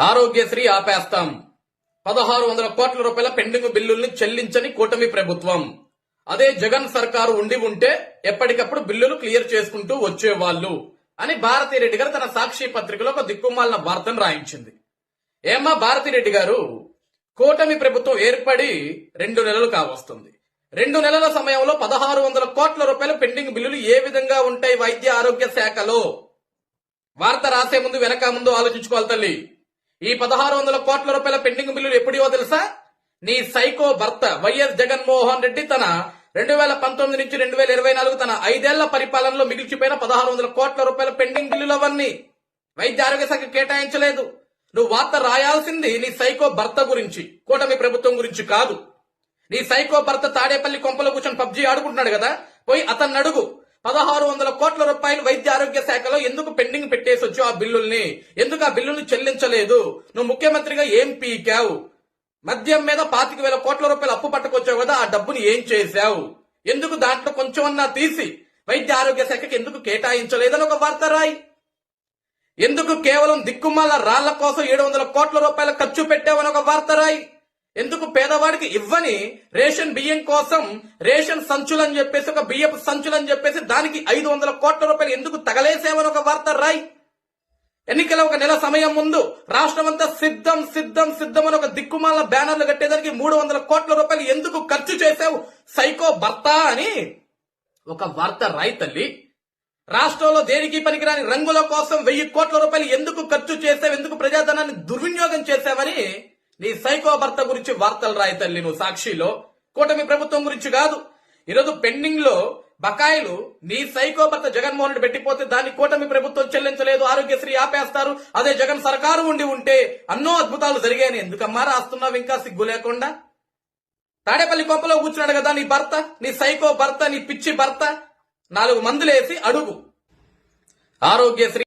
ఆరోగ్యశ్రీ ఆపేస్తాం. పదహారు వందల కోట్ల రూపాయల పెండింగ్ బిల్లుల్ని చెల్లించని కూటమి ప్రభుత్వం. అదే జగన్ సర్కారు ఉండి ఉంటే ఎప్పటికప్పుడు బిల్లులు క్లియర్ చేసుకుంటూ వచ్చేవాళ్ళు అని భారతిరెడ్డి గారు తన సాక్షి పత్రికలో ఒక దిక్కుమాలిన వార్తను రాయించింది. ఏమ్మా భారతిరెడ్డి గారు కూటమి ప్రభుత్వం ఏర్పడి రెండు నెలలు కావస్తుంది. రెండు నెలల సమయంలో పదహారు వందల కోట్ల రూపాయల పెండింగ్ బిల్లులు ఏ విధంగా ఉంటాయి వైద్య ఆరోగ్య శాఖలో? వార్త రాసే ముందు వెనక ముందు ఆలోచించుకోవాలి తల్లి. ఈ పదహారు వందల కోట్ల రూపాయల పెండింగ్ బిల్లులు ఎప్పుడో తెలుసా? నీ సైకో భర్త వైఎస్ జగన్మోహన్ రెడ్డి తన రెండు వేల పంతొమ్మిది నుంచి రెండు వేల ఇరవై నాలుగు తన ఐదేళ్ళ పరిపాలనలో మిగిల్చిపోయిన పదహారు వందల కోట్ల రూపాయల పెండింగ్ బిల్లులు అవన్నీ వైద్య ఆరోగ్య శాఖ కేటాయించలేదు. నువ్వు వార్త రాయాల్సింది నీ సైకో భర్త గురించి కూటమి ప్రభుత్వం గురించి కాదు. నీ సైకో భర్త తాడేపల్లి కొంపలో కూర్చొని పబ్జీ ఆడుకుంటున్నాడు కదా? పోయి అతన్ని అడుగు. పదహారు వందల కోట్ల రూపాయలు వైద్య ఆరోగ్య శాఖలో ఎందుకు పెండింగ్ ఆ బిల్లుల్ని? ఎందుకు ఆ బిల్లుల్ని చెల్లించలేదు? నువ్వు ముఖ్యమంత్రిగా ఏం పీకావు? మద్యం మీద పాతిక వేల కోట్ల రూపాయలు అప్పు పట్టుకొచ్చావు కదా ఆ డబ్బుని ఏం చేశావు? ఎందుకు దాంట్లో కొంచెం అన్నా తీసి? వైద్య ఆరోగ్య శాఖకి ఎందుకు కేటాయించలేదని ఒక వార్త రాయి. ఎందుకు కేవలం దిక్కుమాల రాళ్ళ కోసం ఏడు వందల కోట్ల రూపాయల ఖర్చు పెట్టావని ఒక వార్త రాయి. ఎందుకు పేదవాడికి ఇవ్వని రేషన్ బియ్యం కోసం రేషన్ సంచులని చెప్పేసి ఒక బియ్యపు సంచులని చెప్పేసి దానికి ఐదు వందల కోట్ల రూపాయలు ఎందుకు తగలేసేవని ఒక వార్త రాయి. ఎన్నికల ఒక నెల సమయం ముందు రాష్ట్రం అంతా సిద్ధం సిద్ధం సిద్ధం అని ఒక దిక్కుమాల బ్యానర్లు కట్టేదానికి మూడు వందల కోట్ల రూపాయలు ఎందుకు ఖర్చు చేశావు? సైకో భర్త అని ఒక వార్త రైతల్లి రాష్ట్రంలో దేనికి పనికిరాని రంగుల కోసం వెయ్యి కోట్ల రూపాయలు ఎందుకు ఖర్చు చేసావు ఎందుకు ప్రజాధనాన్ని దుర్వినియోగం చేశావని నీ సైకో భర్త గురించి వార్తలు రాయి తల్లి నువ్వు సాక్షిలో. కూటమి ప్రభుత్వం గురించి కాదు. ఈరోజు పెండింగ్లో బకాయిలు నీ సైకో భర్త జగన్మోహన్ రెడ్డి పెట్టిపోతే దాన్ని కూటమి ప్రభుత్వం చెల్లించలేదు ఆరోగ్యశ్రీ ఆపేస్తారు అదే జగన్ సర్కారు ఉండి ఉంటే అన్నో అద్భుతాలు జరిగాయని ఎందుకమ్మా రాస్తున్నావు ఇంకా సిగ్గు లేకుండా? తాడేపల్లి కొంపలో కూర్చున్నాడు కదా నీ భర్త నీ సైకో భర్త నీ పిచ్చి భర్త. నాలుగు మందులేసి అడుగు. ఆరోగ్యశ్రీ